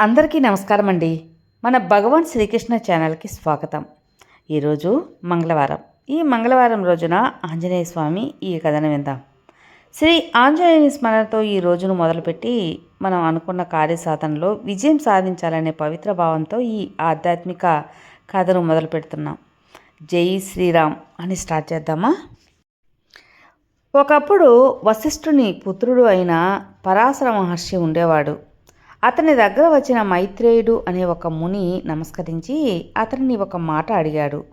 అందరికీ నమస్కారం అండి మన భగవాన్ శ్రీకృష్ణ ఛానల్కి స్వాగతం. ఈరోజు మంగళవారం. ఈ మంగళవారం రోజున ఆంజనేయ స్వామి ఈ కథను విందాం. శ్రీ ఆంజనేయ స్మరణతో ఈ రోజును మొదలుపెట్టి మనం అనుకున్న కార్యసాధనలో విజయం సాధించాలనే పవిత్ర భావంతో ఈ ఆధ్యాత్మిక కథను మొదలు పెడుతున్నాం జై శ్రీరామ్ అని స్టార్ట్ చేద్దామా? ఒకప్పుడు వశిష్ఠుని పుత్రుడు అయిన పరాశర మహర్షి ఉండేవాడు. అతని దగ్గర వచ్చిన మైత్రేయుడు అనే ఒక ముని నమస్కరించి అతనిని ఒక మాట అడిగాడు.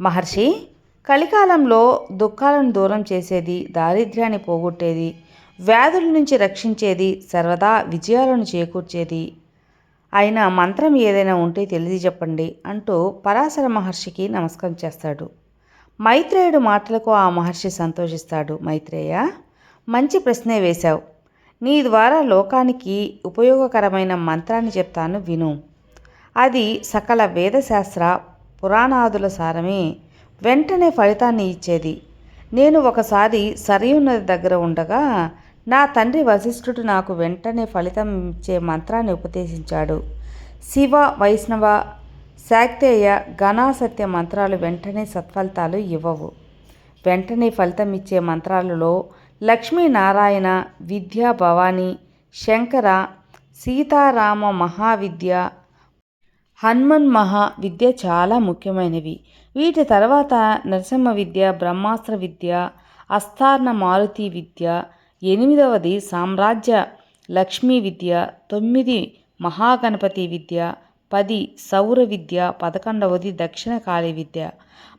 మహర్షి కలికాలంలో దుఃఖాలను దూరం చేసేది దారిద్ర్యాన్ని పోగొట్టేది వ్యాధుల నుంచి రక్షించేది సర్వదా విజయాలను చేకూర్చేది. అయిన మంత్రం ఏదైనా ఉంటే తెలియజెప్పండి చెప్పండి అంటూ పరాశర మహర్షికి నమస్కారం చేస్తాడు. మైత్రేయుడు మాటలకు ఆ మహర్షి సంతోషిస్తాడు. మైత్రేయ మంచి ప్రశ్నే వేశావు. నీ ద్వారా లోకానికి ఉపయోగకరమైన మంత్రాన్ని చెప్తాను విను. అది సకల వేదశాస్త్ర పురాణాదుల సారమే. వెంటనే ఫలితాన్ని ఇచ్చేది. నేను ఒకసారి సరియు నది దగ్గర ఉండగా నా తండ్రి వశిష్ఠుడు నాకు వెంటనే ఫలితం ఇచ్చే మంత్రాన్ని ఉపదేశించాడు. శివ వైష్ణవ శాక్తేయ ఘనాసత్య మంత్రాలు వెంటనే సత్ఫలితాలు ఇవ్వవు. వెంటనే ఫలితం ఇచ్చే మంత్రాలలో లక్ష్మీనారాయణ విద్యా భవాని శంకర సీతారామ మహావిద్య హనుమన్ మహా విద్య చాలా ముఖ్యమైనవి. వీటి తర్వాత నరసింహ విద్య బ్రహ్మాస్త్ర విద్య అస్థార్ణ మారుతి విద్య ఎనిమిదవది సామ్రాజ్య లక్ష్మీ విద్య తొమ్మిది మహాగణపతి విద్య పది సౌర విద్య పదకొండవది దక్షిణకాళి విద్య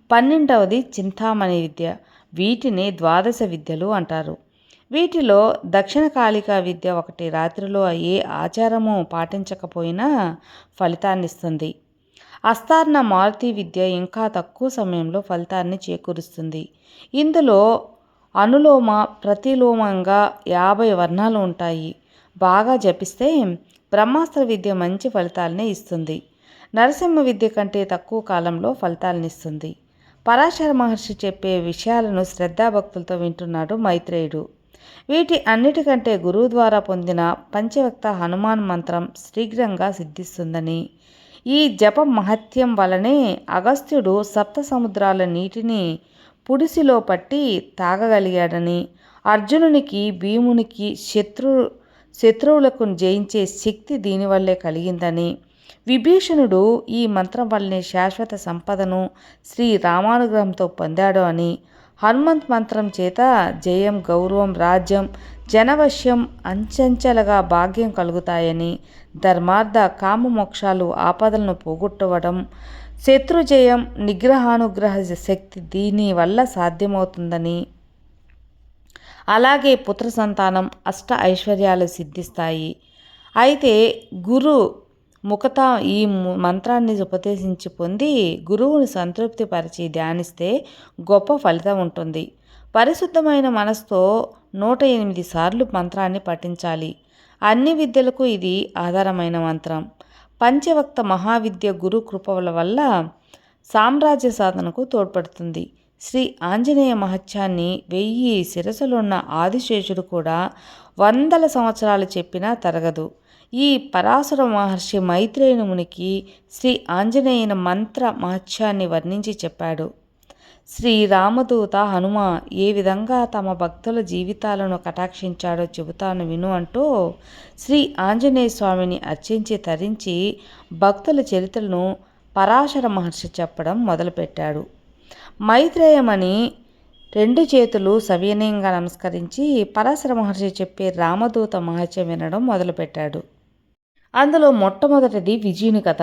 పన్నెండవది చింతామణి విద్య వీటిని ద్వాదశ విద్యలు అంటారు. వీటిలో దక్షిణ కాళికా విద్య ఒకటి రాత్రిలో ఏ ఆచారము పాటించకపోయినా ఫలితాన్నిస్తుంది. అస్తార్ణ మారుతి విద్య ఇంకా తక్కువ సమయంలో ఫలితాన్ని చేకూరుస్తుంది. ఇందులో అనులోమ ప్రతిలోమంగా యాభై వర్ణాలు ఉంటాయి. బాగా జపిస్తే బ్రహ్మాస్త్ర విద్య మంచి ఫలితాలనే ఇస్తుంది. నరసింహ విద్య కంటే తక్కువ కాలంలో ఫలితాలనిస్తుంది. పరాశర మహర్షి చెప్పే విషయాలను శ్రద్ధాభక్తులతో వింటున్నాడు మైత్రేయుడు. వీటి అన్నిటికంటే గురువు ద్వారా పొందిన పంచవక్త హనుమాన్ మంత్రం శీఘ్రంగా సిద్ధిస్తుందని. ఈ జప మహత్యం వలనే అగస్త్యుడు సప్త సముద్రాల నీటిని పుడిసిలో పట్టి తాగగలిగాడని. అర్జునునికి భీమునికి శత్రు శత్రువులకు జయించే శక్తి దీనివల్లే కలిగిందని. విభీషణుడు ఈ మంత్రం వల్లనే శాశ్వత సంపదను శ్రీ రామానుగ్రహంతో పొందాడు అని. హనుమంత్ మంత్రం చేత జయం గౌరవం రాజ్యం జనవశ్యం అంచెంచెలుగా భాగ్యం కలుగుతాయని. ధర్మార్థ కామమోక్షాలు ఆపదలను పోగొట్టవడం శత్రుజయం నిగ్రహానుగ్రహ శక్తి దీని వల్ల సాధ్యమవుతుందని. అలాగే పుత్ర సంతానం అష్ట ఐశ్వర్యాలు సిద్ధిస్తాయి. అయితే గురు ముఖత ఈ మంత్రాన్ని ఉపదేశించి పొంది గురువుని సంతృప్తిపరిచి ధ్యానిస్తే గొప్ప ఫలితం ఉంటుంది. పరిశుద్ధమైన మనసుతో నూట ఎనిమిది సార్లు మంత్రాన్ని పఠించాలి. అన్ని విద్యలకు ఇది ఆధారమైన మంత్రం. పంచవక్త మహావిద్య గురు కృపల వల్ల సామ్రాజ్య సాధనకు తోడ్పడుతుంది. శ్రీ ఆంజనేయ మహత్యాన్ని వెయ్యి శిరసలున్న ఆదిశేషుడు కూడా వందల సంవత్సరాలు చెప్పినా తరగదు. ఈ పరాశర మహర్షి మైత్రేయుని మునికి శ్రీ ఆంజనేయున మంత్ర మహత్యాన్ని వర్ణించి చెప్పాడు. శ్రీ రామదూత హనుమ ఏ విధంగా తమ భక్తుల జీవితాలను కటాక్షించాడో చెబుతాను విను అంటూ శ్రీ ఆంజనేయ స్వామిని అర్చించి తరించి భక్తుల చరిత్రను పరాశర మహర్షి చెప్పడం మొదలుపెట్టాడు. మైత్రేయమని రెండు చేతులు సవినయంగా నమస్కరించి పరాశర మహర్షి చెప్పే రామదూత మహత్యం వినడం మొదలుపెట్టాడు. అందులో మొట్టమొదటిది విజయుని కథ.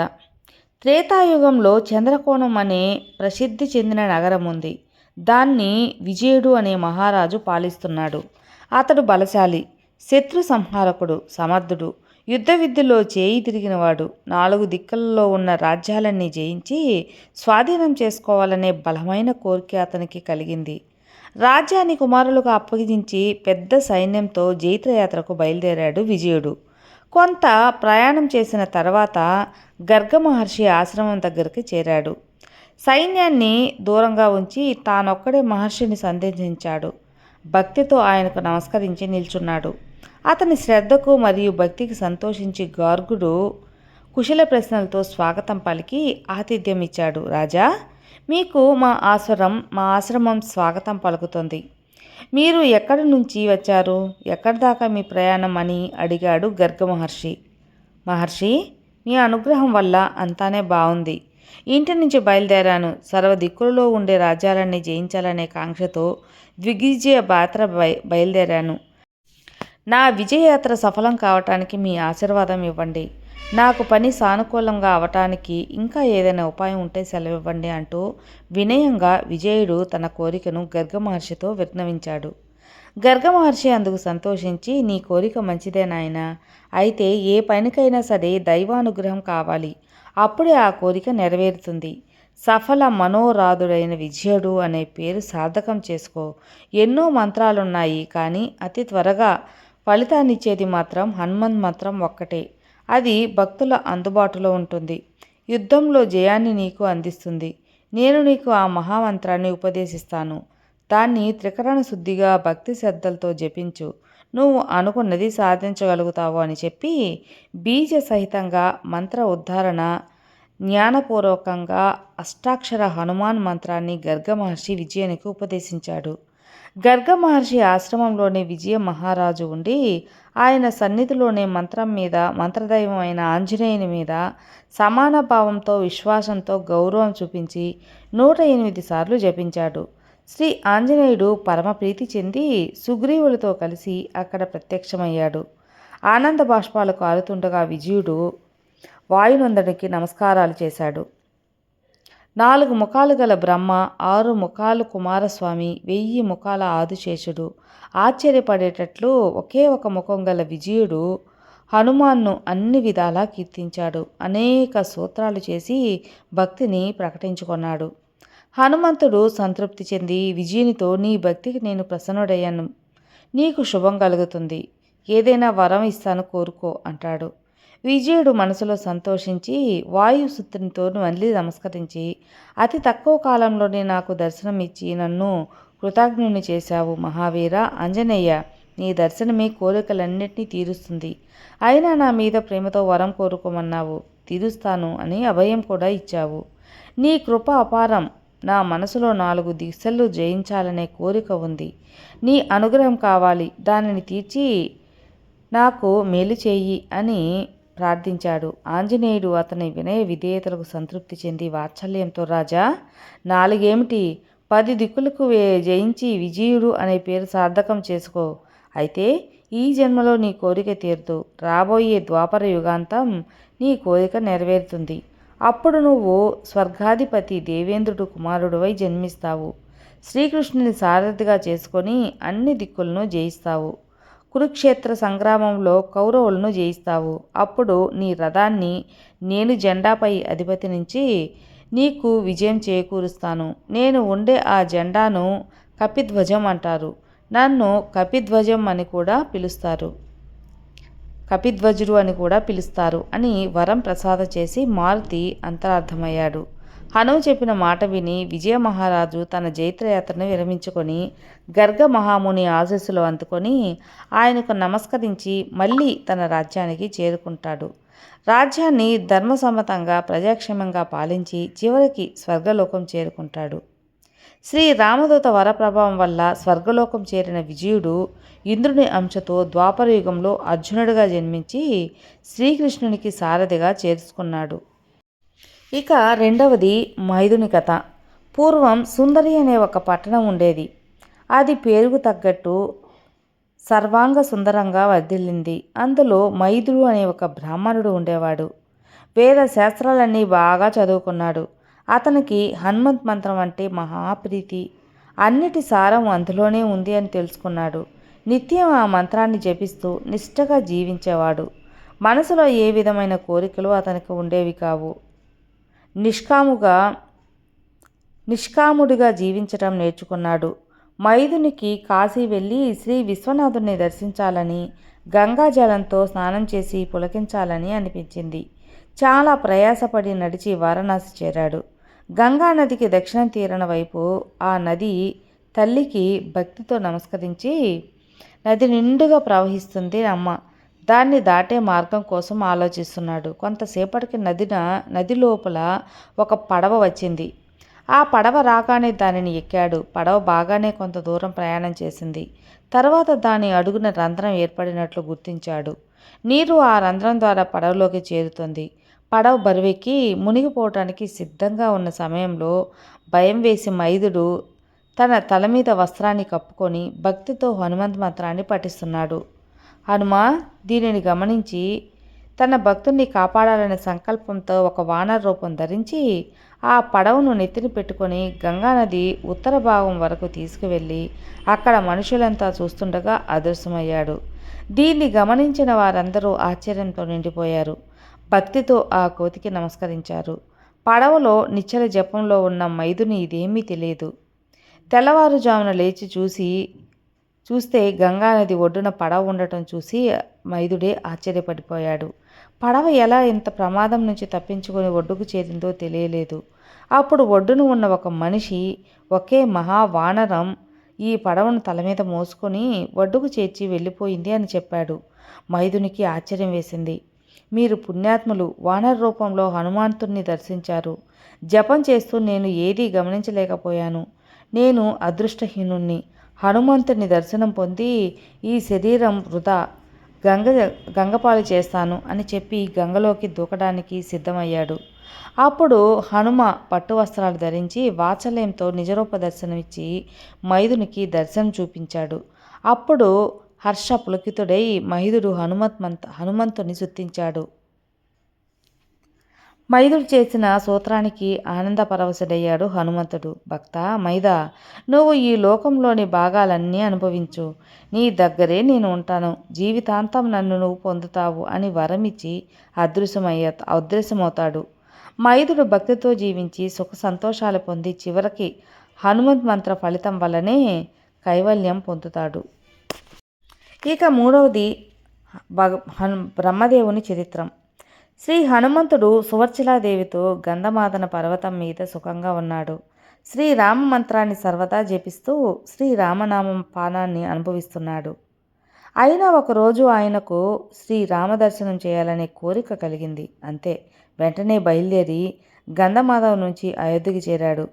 త్రేతాయుగంలో చంద్రకోణం అనే ప్రసిద్ధి చెందిన నగరం ఉంది. దాన్ని విజయుడు అనే మహారాజు పాలిస్తున్నాడు. అతడు బలశాలి శత్రు సంహారకుడు సమర్థుడు యుద్ధ విద్యలో చేయి తిరిగినవాడు నాలుగు దిక్కులలో ఉన్న రాజ్యాలన్నీ జయించి స్వాధీనం చేసుకోవాలనే బలమైన కోరిక అతనికి కలిగింది. రాజ్యాన్ని కుమారులుగా అప్పగించి పెద్ద సైన్యంతో జైత్రయాత్రకు బయలుదేరాడు విజయుడు. కొంత ప్రయాణం చేసిన తర్వాత గర్గ మహర్షి ఆశ్రమం దగ్గరికి చేరాడు. సైన్యాన్ని దూరంగా ఉంచి తానొక్కడే మహర్షిని సందేశించాడు భక్తితో ఆయనకు నమస్కరించి నిల్చున్నాడు. అతని శ్రద్ధకు మరియు భక్తికి సంతోషించి గార్గుడు కుశల ప్రశ్నలతో స్వాగతం పలికి ఆతిథ్యం ఇచ్చాడు రాజా మీకు మా ఆశ్రమం మా ఆశ్రమం స్వాగతం పలుకుతుంది. మీరు ఎక్కడి నుంచి వచ్చారు? ఎక్కడి దాకా మీ ప్రయాణం అని అడిగాడు గర్గ మహర్షి మహర్షి మీ అనుగ్రహం వల్ల అంతానే బాగుంది ఇంటి నుంచి బయలుదేరాను. సర్వ దిక్కులలో ఉండే రాజ్యాలన్నీ జయించాలనే కాంక్షతో ద్విగిజయ పాత్ర బయ బయలుదేరాను. నా విజయయాత్ర సఫలం కావటానికి మీ ఆశీర్వాదం ఇవ్వండి. నాకు పని సానుకూలంగా అవటానికి ఇంకా ఏదైనా ఉపాయం ఉంటే సెలవివ్వండి అంటూ వినయంగా విజయుడు తన కోరికను గర్గ మహర్షితో విన్నవించాడు. గర్గ మహర్షి అందుకు సంతోషించి నీ కోరిక మంచిదే నాయన. అయితే ఏ పనికైనా సరే దైవానుగ్రహం కావాలి. అప్పుడే ఆ కోరిక నెరవేరుతుంది. సఫల మనోరాధుడైన విజయుడు అనే పేరు సార్థకం చేసుకో. ఎన్నో మంత్రాలున్నాయి కానీ అతి త్వరగా ఫలితాన్నిచ్చేది మాత్రం హనుమంత్ మంత్రం ఒక్కటే. అది భక్తుల అందుబాటులో ఉంటుంది. యుద్ధంలో జయాన్ని నీకు అందిస్తుంది. నేను నీకు ఆ మహామంత్రాన్ని ఉపదేశిస్తాను. దాన్ని త్రికరణ శుద్ధిగా భక్తి శ్రద్ధలతో జపించు. నువ్వు అనుకున్నది సాధించగలుగుతావు అని చెప్పి బీజ సహితంగా మంత్ర ఉద్ధారణ జ్ఞానపూర్వకంగా అష్టాక్షర హనుమాన్ మంత్రాన్ని గర్గ మహర్షి విజయానికి ఉపదేశించాడు. గర్గ మహర్షి ఆశ్రమంలోనే విజయ మహారాజు ఉండి ఆయన సన్నిధిలోనే మంత్రం మీద మంత్రదైవమైన ఆంజనేయుని మీద సమాన భావంతో విశ్వాసంతో గౌరవం చూపించి నూట ఎనిమిది సార్లు జపించాడు. శ్రీ ఆంజనేయుడు పరమ ప్రీతి చెంది సుగ్రీవులతో కలిసి అక్కడ ప్రత్యక్షమయ్యాడు. ఆనంద బాష్పాలు కారుతుండగా విజయుడు వాయునందనికి నమస్కారాలు చేశాడు. నాలుగు ముఖాలు గల బ్రహ్మ ఆరు ముఖాలు కుమారస్వామి వెయ్యి ముఖాల ఆదిశేషుడు. ఆశ్చర్యపడేటట్లు ఒకే ఒక ముఖం గల విజయుడు హనుమాన్ను అన్ని విధాలా కీర్తించాడు. అనేక సూత్రాలు చేసి భక్తిని ప్రకటించుకున్నాడు. హనుమంతుడు సంతృప్తి చెంది విజయునితో నీ భక్తికి నేను ప్రసన్నుడయ్యాను. నీకు శుభం కలుగుతుంది. ఏదైనా వరం ఇస్తాను కోరుకో అంటాడు. విజయుడు మనసులో సంతోషించి వాయుసుత్రునితో మళ్ళీ నమస్కరించి అతి తక్కువ కాలంలోనే నాకు దర్శనం ఇచ్చి నన్ను కృతజ్ఞుని చేశావు మహావీర అంజనేయ నీ దర్శనమే కోరికలన్నింటినీ తీరుస్తుంది. అయినా నా మీద ప్రేమతో వరం కోరుకోమన్నావు. తీరుస్తాను అని అభయం కూడా ఇచ్చావు. నీ కృప అపారం. నా మనసులో నాలుగు దిశలు జయించాలనే కోరిక ఉంది. నీ అనుగ్రహం కావాలి. దానిని తీర్చి నాకు మేలు చేయి అని ప్రార్థించాడు. ఆంజనేయుడు అతని వినయ విధేయతలకు సంతృప్తి చెంది వాత్సల్యంతో రాజా నాలుగేమిటి? పది దిక్కులకు జయించి విజయుడు అనే పేరు సార్థకం చేసుకో. అయితే ఈ జన్మలో నీ కోరిక తీరుతూ రాబోయే ద్వాపర యుగాంతం నీ కోరిక నెరవేరుతుంది. అప్పుడు నువ్వు స్వర్గాధిపతి దేవేంద్రుడు కుమారుడివై జన్మిస్తావు. శ్రీకృష్ణుని సారథిగా చేసుకొని అన్ని దిక్కులను జయిస్తావు. కురుక్షేత్ర సంగ్రామంలో కౌరవులను జయిస్తావు. అప్పుడు నీ రథాన్ని నేను జెండాపై అధిపతి నుంచి నీకు విజయం చేకూరుస్తాను. నేను ఉండే ఆ జెండాను కపిధ్వజం అంటారు. నన్ను కపిధ్వజం అని కూడా పిలుస్తారు. కపిధ్వజుడు అని కూడా పిలుస్తారు అని వరం ప్రసాద చేసి మారుతి అంతరార్థమయ్యాడు. హనుమ చెప్పిన మాట విని విజయ మహారాజు తన జైత్రయాత్రను విరమించుకొని గర్గ మహాముని ఆశస్సులు అందుకొని ఆయనకు నమస్కరించి మళ్ళీ తన రాజ్యానికి చేరుకుంటాడు. రాజ్యాన్ని ధర్మసమ్మతంగా ప్రజాక్షేమంగా పాలించి చివరికి స్వర్గలోకం చేరుకుంటాడు. శ్రీ రామదూత వరప్రభావం వల్ల స్వర్గలోకం చేరిన విజయుడు ఇంద్రుని అంశతో ద్వాపర యుగంలో అర్జునుడిగా జన్మించి శ్రీకృష్ణునికి సారథిగా చేర్చుకున్నాడు. ఇక రెండవది మైదుని కథ. పూర్వం సుందరి అనే ఒక పట్టణం ఉండేది. అది పేరుకు తగ్గట్టు సర్వాంగ సుందరంగా వర్ధిల్లింది. అందులో మైదుడు అనే ఒక బ్రాహ్మణుడు ఉండేవాడు. వేద శాస్త్రాలన్నీ బాగా చదువుకున్నాడు. అతనికి హనుమంత్ మంత్రం అంటే మహాప్రీతి. అన్నిటి సారం అందులోనే ఉంది అని తెలుసుకున్నాడు. నిత్యం ఆ మంత్రాన్ని జపిస్తూ నిష్టగా జీవించేవాడు. మనసులో ఏ విధమైన కోరికలు అతనికి ఉండేవి కావు. నిష్కాముగా నిష్కాముడిగా జీవించటం నేర్చుకున్నాడు. మైదునికి కాశీ వెళ్ళి శ్రీ విశ్వనాథుని దర్శించాలని గంగాజలంతో స్నానం చేసి పులకించాలని అనిపించింది. చాలా ప్రయాసపడి నడిచి వారణాసి చేరాడు. గంగా నదికి దక్షిణం తీరన వైపు ఆ నది తల్లికి భక్తితో నమస్కరించి నది నిండుగా ప్రవహిస్తుంది అమ్మ. దాన్ని దాటే మార్గం కోసం ఆలోచిస్తున్నాడు. కొంతసేపటికి నదిన నది లోపల ఒక పడవ వచ్చింది. ఆ పడవ రాగానే దానిని ఎక్కాడు. పడవ బాగానే కొంత దూరం ప్రయాణం చేసింది. తర్వాత దాని అడుగున రంధ్రం ఏర్పడినట్లు గుర్తించాడు. నీరు ఆ రంధ్రం ద్వారా పడవలోకి చేరుతుంది. పడవ బరువెక్కి మునిగిపోవటానికి సిద్ధంగా ఉన్న సమయంలో భయం వేసి మైదుడు తన తల మీద వస్త్రాన్ని కప్పుకొని భక్తితో హనుమంత్ మంత్రాన్ని పఠిస్తున్నాడు. హనుమ దీనిని గమనించి తన భక్తుణ్ణి కాపాడాలనే సంకల్పంతో ఒక వానర రూపం ధరించి ఆ పడవను నెత్తిని పెట్టుకొని గంగానది ఉత్తర భాగం వరకు తీసుకువెళ్ళి అక్కడ మనుషులంతా చూస్తుండగా అదృశ్యమయ్యాడు. దీన్ని గమనించిన వారందరూ ఆశ్చర్యంతో నిండిపోయారు. భక్తితో ఆ కోతికి నమస్కరించారు. పడవలో నిచ్చల జపంలో ఉన్న మైదుని ఇదేమీ తెలియదు. తెల్లవారుజామున లేచి చూసి చూస్తే గంగానది ఒడ్డున పడవ ఉండటం చూసి మైదుడే ఆశ్చర్యపడిపోయాడు. పడవ ఎలా ఇంత ప్రమాదం నుంచి తప్పించుకొని ఒడ్డుకు చేరిందో తెలియలేదు. అప్పుడు ఒడ్డున ఉన్న ఒక మనిషి ఒకే మహావానరం ఈ పడవను తల మీద మోసుకొని ఒడ్డుకు చేర్చి వెళ్ళిపోయింది అని చెప్పాడు. మైదునికి ఆశ్చర్యం వేసింది. మీరు పుణ్యాత్ములు వానర రూపంలో హనుమంతుణ్ణి దర్శించారు. జపం చేస్తూ నేను ఏదీ గమనించలేకపోయాను. నేను అదృష్టహీనుణ్ణి. హనుమంతుని దర్శనం పొంది ఈ శరీరం వృధా. గంగ గంగపాలు చేస్తాను అని చెప్పి గంగలోకి దూకడానికి సిద్ధమయ్యాడు. అప్పుడు హనుమ పట్టు వస్త్రాలు ధరించి వాత్సల్యంతో నిజరూప దర్శనమిచ్చి మైదునికి దర్శనం చూపించాడు. అప్పుడు హర్ష పులకితుడై మహిధుడు హనుమంత్ హనుమంతుని సుత్తించాడు మైదుడు చేసిన సూత్రానికి ఆనందపరవశుడయ్యాడు హనుమంతుడు. భక్త మైదా నువ్వు ఈ లోకంలోని భాగాలన్నీ అనుభవించు. నీ దగ్గరే నేను ఉంటాను. జీవితాంతం నన్ను నువ్వు పొందుతావు అని వరమిచ్చి అదృశ్యమయ్య అదృశ్యమవుతాడు. మైదుడు భక్తితో జీవించి సుఖ సంతోషాలు పొంది చివరికి హనుమంత్ మంత్ర ఫలితం వల్లనే కైవల్యం పొందుతాడు. ఇక మూడవది భగ హను బ్రహ్మదేవుని చరిత్రం. శ్రీ హనుమంతుడు సువర్చిలాదేవితో గంధమాదన పర్వతం మీద సుఖంగా ఉన్నాడు. శ్రీరామ మంత్రాన్ని సర్వదా జపిస్తూ శ్రీరామనామం పానాన్ని అనుభవిస్తున్నాడు. అయినా ఒకరోజు ఆయనకు శ్రీరామ దర్శనం చేయాలనే కోరిక కలిగింది. అంతే వెంటనే బయలుదేరి గంధమాధవ్ నుంచి అయోధ్యకి చేరాడు.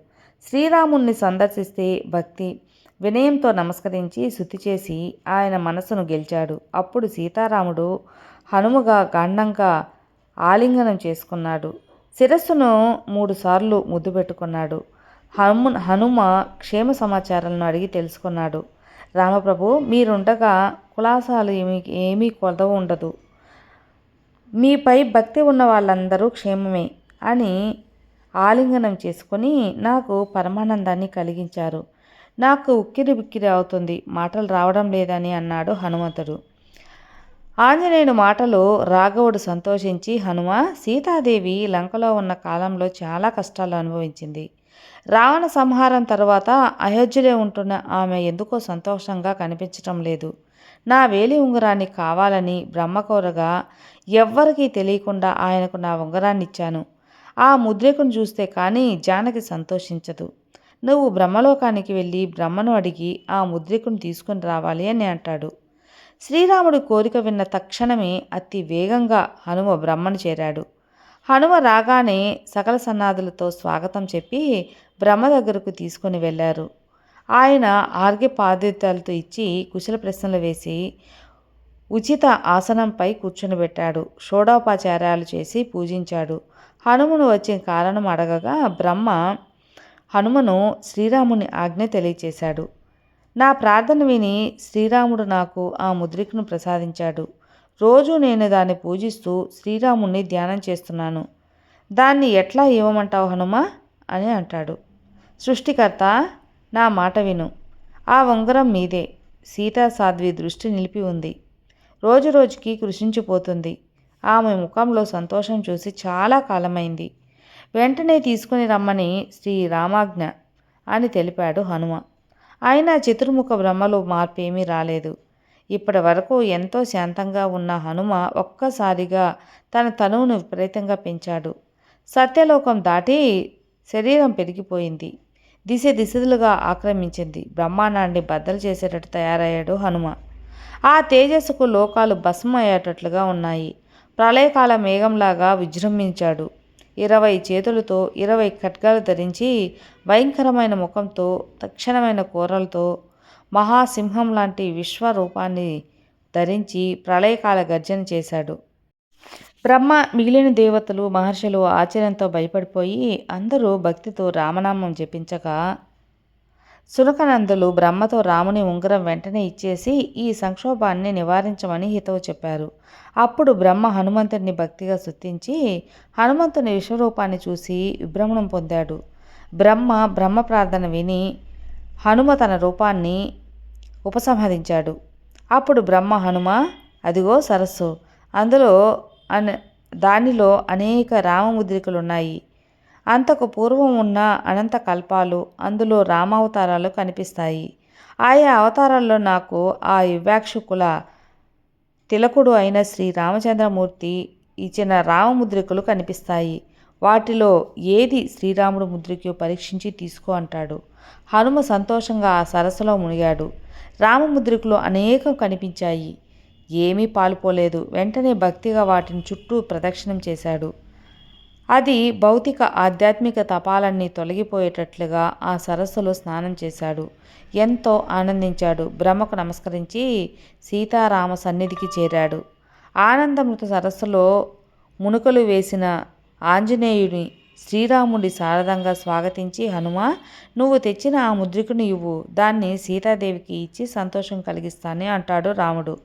శ్రీరాముణ్ణి సందర్శిస్తే భక్తి వినయంతో నమస్కరించి శుద్ధి చేసి ఆయన మనసును గెలిచాడు. అప్పుడు సీతారాముడు హనుమగా గాండంగా ఆలింగనం చేసుకున్నాడు. శిరస్సును మూడుసార్లు ముద్దు పెట్టుకున్నాడు. హను హనుమ క్షేమ సమాచారాలను అడిగి తెలుసుకున్నాడు. రామప్రభు మీరుండగా కులాసాలు ఏమీ ఏమీ కొలత ఉండదు. మీపై భక్తి ఉన్న వాళ్ళందరూ క్షేమమే అని ఆలింగనం చేసుకొని నాకు పరమానందాన్ని కలిగించారు. నాకు ఉక్కిరి బిక్కిరి అవుతుంది. మాటలు రావడం లేదని అన్నాడు హనుమంతుడు. ఆంజనేయుని మాటలు రాఘవుడు సంతోషించి హనుమ సీతాదేవి లంకలో ఉన్న కాలంలో చాలా కష్టాలు అనుభవించింది. రావణ సంహారం తర్వాత అయోధ్యలో ఉంటున్న ఆమె ఎందుకో సంతోషంగా కనిపించటం లేదు. నా వేలి ఉంగరాన్ని కావాలని బ్రహ్మ కోరగా ఎవ్వరికీ తెలియకుండా ఆయనకు నా ఉంగరాన్ని ఇచ్చాను ఆ ముద్రికను చూస్తే కానీ జానకి సంతోషించదు. నువ్వు బ్రహ్మలోకానికి వెళ్ళి బ్రహ్మను అడిగి ఆ ముద్రికను తీసుకుని రావాలి అని అంటాడు. శ్రీరాముడి కోరిక విన్న తక్షణమే అతి వేగంగా హనుమ బ్రహ్మను చేరాడు. హనుమ రాగానే సకల సన్నాదులతో స్వాగతం చెప్పి బ్రహ్మ దగ్గరకు తీసుకొని వెళ్ళారు. ఆయన ఆర్గ్య పాదిత్యాలతో ఇచ్చి కుశల ప్రశ్నలు వేసి ఉచిత ఆసనంపై కూర్చునిబెట్టాడు షోడోపాచార్యాలు చేసి పూజించాడు. హనుమను వచ్చిన కారణం అడగగా బ్రహ్మ హనుమను శ్రీరాముని ఆజ్ఞ తెలియచేశాడు. నా ప్రార్థన విని శ్రీరాముడు నాకు ఆ ముద్రికను ప్రసాదించాడు. రోజు నేను దాన్ని పూజిస్తూ శ్రీరాముణ్ణి ధ్యానం చేస్తున్నాను. దాన్ని ఎట్లా ఇవ్వమంటావు హనుమ? అని అంటాడు. సృష్టికర్త నా మాట విను. ఆ ఉంగరం మీదే. సీతా సాధ్వి దృష్టి నిలిపి ఉంది. రోజు రోజుకి కృషించిపోతుంది. ఆమె ముఖంలో సంతోషం చూసి చాలా కాలమైంది. వెంటనే తీసుకుని రమ్మని శ్రీ రామాజ్ఞ అని తెలిపాడు హనుమ. అయినా చతుర్ముఖ బ్రహ్మలో మార్పేమీ రాలేదు. ఇప్పటి వరకు ఎంతో శాంతంగా ఉన్న హనుమ ఒక్కసారిగా తన తనువును విపరీతంగా పెంచాడు. సత్యలోకం దాటి శరీరం పెరిగిపోయింది. దిశ దిశలుగా ఆక్రమించింది. బ్రహ్మాండాన్ని బద్దలు చేసేటట్టు తయారయ్యాడు హనుమ. ఆ తేజస్సుకు లోకాలు భస్మయ్యేటట్లుగా ఉన్నాయి. ప్రళయకాల మేఘంలాగా విజృంభించాడు. ఇరవై చేతులతో ఇరవై ఖడ్గాలు ధరించి భయంకరమైన ముఖంతో తక్షణమైన కూరలతో మహాసింహం లాంటి విశ్వరూపాన్ని ధరించి ప్రళయకాల గర్జన చేశాడు. బ్రహ్మ మిగిలిన దేవతలు మహర్షులు ఆశ్చర్యంతో భయపడిపోయి అందరూ భక్తితో రామనామం జపించగా సునకనందులు బ్రహ్మతో రాముని ఉంగరం వెంటనే ఇచ్చేసి ఈ సంక్షోభాన్ని నివారించమని హితవు చెప్పారు. అప్పుడు బ్రహ్మ హనుమంతుడిని భక్తిగా శుద్ధించి హనుమంతుని విశ్వరూపాన్ని చూసి విభ్రమణం పొందాడు. బ్రహ్మ బ్రహ్మ ప్రార్థన విని హనుమ తన రూపాన్ని ఉపసంహరించాడు. అప్పుడు బ్రహ్మ హనుమ అదిగో సరస్సు అందులో అన దానిలో అనేక రామముద్రికలున్నాయి. అంతకు పూర్వం ఉన్న అనంత కల్పాలు అందులో రామావతారాలు కనిపిస్తాయి. ఆయా అవతారాల్లో నాకు ఆ యువాక్షుకుల తిలకుడు అయిన శ్రీ రామచంద్రమూర్తి ఇచ్చిన రామముద్రికలు కనిపిస్తాయి. వాటిలో ఏది శ్రీరాముడు ముద్రికో పరీక్షించి తీసుకో అంటాడు. హనుమ సంతోషంగా ఆ సరస్సులో మునిగాడు. రామముద్రికలు అనేకం కనిపించాయి. ఏమీ పాలుపోలేదు. వెంటనే భక్తిగా వాటిని చుట్టూ ప్రదక్షిణం చేశాడు. అది భౌతిక ఆధ్యాత్మిక తపాలన్నీ తొలగిపోయేటట్లుగా ఆ సరస్సులో స్నానం చేశాడు. ఎంతో ఆనందించాడు. బ్రహ్మకు నమస్కరించి సీతారామ సన్నిధికి చేరాడు. ఆనందమృత సరస్సులో మునుకలు వేసిన ఆంజనేయుని శ్రీరాముడి శారదంగా స్వాగతించి హనుమ నువ్వు తెచ్చిన ఆ ముద్రికను ఇవ్వు. దాన్ని సీతాదేవికి ఇచ్చి సంతోషం కలిగిస్తానే అంటాడు రాముడు.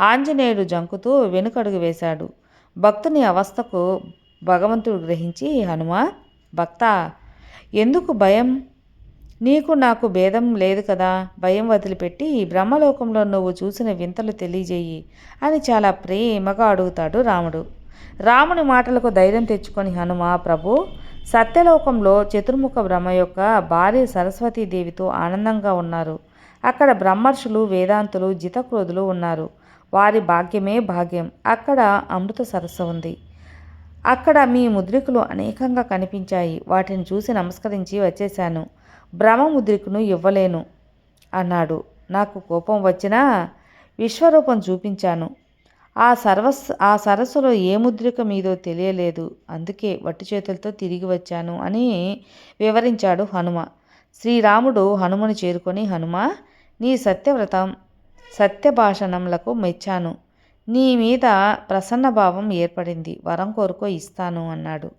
ఆంజనేయుడు జంకుతూ వెనుకడుగు వేశాడు. భక్తుని అవస్థకు భగవంతుడు గ్రహించి హనుమ భక్త ఎందుకు భయం? నీకు నాకు భేదం లేదు కదా? భయం వదిలిపెట్టి బ్రహ్మలోకంలో నువ్వు చూసిన వింతలు తెలియజేయి అని చాలా ప్రేమగా అడుగుతాడు రాముడు. రాముని మాటలకు ధైర్యం తెచ్చుకొని హనుమ ప్రభు సత్యలోకంలో చతుర్ముఖ బ్రహ్మ యొక్క భార్య సరస్వతీదేవితో ఆనందంగా ఉన్నారు. అక్కడ బ్రహ్మర్షులు వేదాంతులు జితక్రోధులు ఉన్నారు. వారి భాగ్యమే భాగ్యం. అక్కడ అమృత సరస్సు ఉంది. అక్కడ మీ ముద్రికలు అనేకంగా కనిపించాయి. వాటిని చూసి నమస్కరించి వచ్చేశాను. భ్రమ ముద్రికను ఇవ్వలేను అన్నాడు. నాకు కోపం వచ్చినా విశ్వరూపం చూపించాను. ఆ సరస్ ఆ సరస్సులో ఏ ముద్రిక మీదో తెలియలేదు. అందుకే వట్టి చేతులతో తిరిగి వచ్చాను అని వివరించాడు హనుమ. శ్రీరాముడు హనుమని చేరుకొని హనుమ నీ సత్యవ్రతం సత్యభాషణంలకు మెచ్చాను. నీ మీద ప్రసన్నభావం ఏర్పడింది. వరం కోరుకో ఇస్తాను అన్నాడు.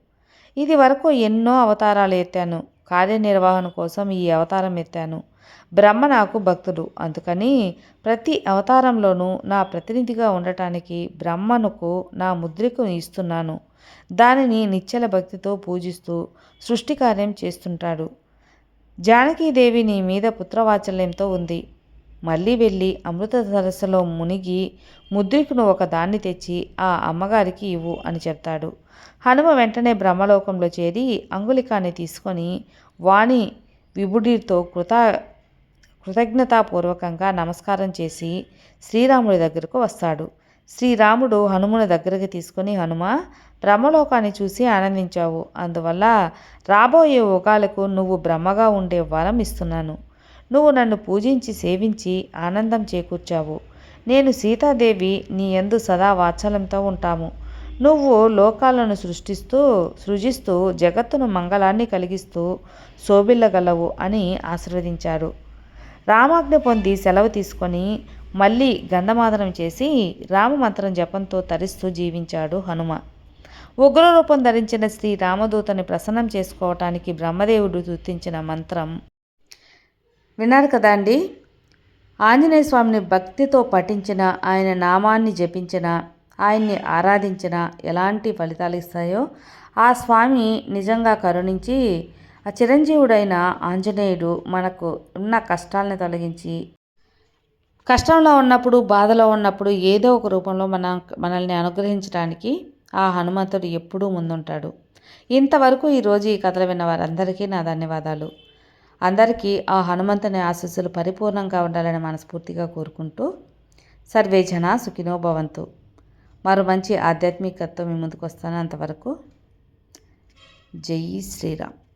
ఇది వరకు ఎన్నో అవతారాలు ఎత్తాను. కార్యనిర్వహణ కోసం ఈ అవతారం ఎత్తాను. బ్రహ్మ నాకు భక్తుడు. అందుకని ప్రతి అవతారంలోనూ నా ప్రతినిధిగా ఉండటానికి బ్రహ్మనుకు నా ముద్రికను ఇస్తున్నాను. దానిని నిశ్చల భక్తితో పూజిస్తూ సృష్టి కార్యం చేస్తుంటాడు. జానకీదేవి నీ మీద పుత్రవాచల్యంతో ఉంది. మళ్ళీ వెళ్ళి అమృత సరస్సులో మునిగి ముద్రికను ఒక దాన్ని తెచ్చి ఆ అమ్మగారికి ఇవ్వు అని చెప్తాడు. హనుమ వెంటనే బ్రహ్మలోకంలో చేరి అంగులికాన్ని తీసుకొని వాణి విభుడితో కృత కృతజ్ఞతాపూర్వకంగా నమస్కారం చేసి శ్రీరాముడి దగ్గరకు వస్తాడు. శ్రీరాముడు హనుముని దగ్గరికి తీసుకుని హనుమ బ్రహ్మలోకాన్ని చూసి ఆనందించావు. అందువల్ల రాబోయే ఉగాలకు నువ్వు బ్రహ్మగా ఉండే వరం ఇస్తున్నాను. నువ్వు నన్ను పూజించి సేవించి ఆనందం చేకూర్చావు. నేను సీతాదేవి నీ ఎందు సదా వాత్సలంతో ఉంటాము. నువ్వు లోకాలను సృష్టిస్తూ సృజిస్తూ జగత్తును మంగళాన్ని కలిగిస్తూ శోభిల్లగలవు అని ఆశీర్వదించాడు. రామాజ్ఞ పొంది సెలవు తీసుకొని మళ్ళీ గంధమాదనం చేసి రామమంత్రం జపంతో తరిస్తూ జీవించాడు హనుమ. ఉగ్రరూపం ధరించిన శ్రీ రామదూతని ప్రసన్నం చేసుకోవటానికి బ్రహ్మదేవుడు గుర్తించిన మంత్రం విన్నారు కదా అండి? ఆంజనేయ స్వామిని భక్తితో పఠించిన ఆయన నామాన్ని జపించిన ఆయన్ని ఆరాధించిన ఎలాంటి ఫలితాలు ఇస్తాయో ఆ స్వామి నిజంగా కరుణించి ఆ చిరంజీవుడైన ఆంజనేయుడు మనకు ఉన్న కష్టాలను తొలగించి కష్టంలో ఉన్నప్పుడు బాధలో ఉన్నప్పుడు ఏదో ఒక రూపంలో మన మనల్ని అనుగ్రహించడానికి ఆ హనుమంతుడు ఎప్పుడూ ముందుంటాడు. ఇంతవరకు ఈరోజు ఈ కథలు విన్న వారందరికీ నా ధన్యవాదాలు. అందరికీ ఆ హనుమంతుని ఆశస్సులు పరిపూర్ణంగా ఉండాలని మనస్ఫూర్తిగా కోరుకుంటూ సర్వే జన సుఖినో భవంతు. మరో మంచి ఆధ్యాత్మికతతో మీ ముందుకు వస్తాను అంతవరకు. జై శ్రీరామ్.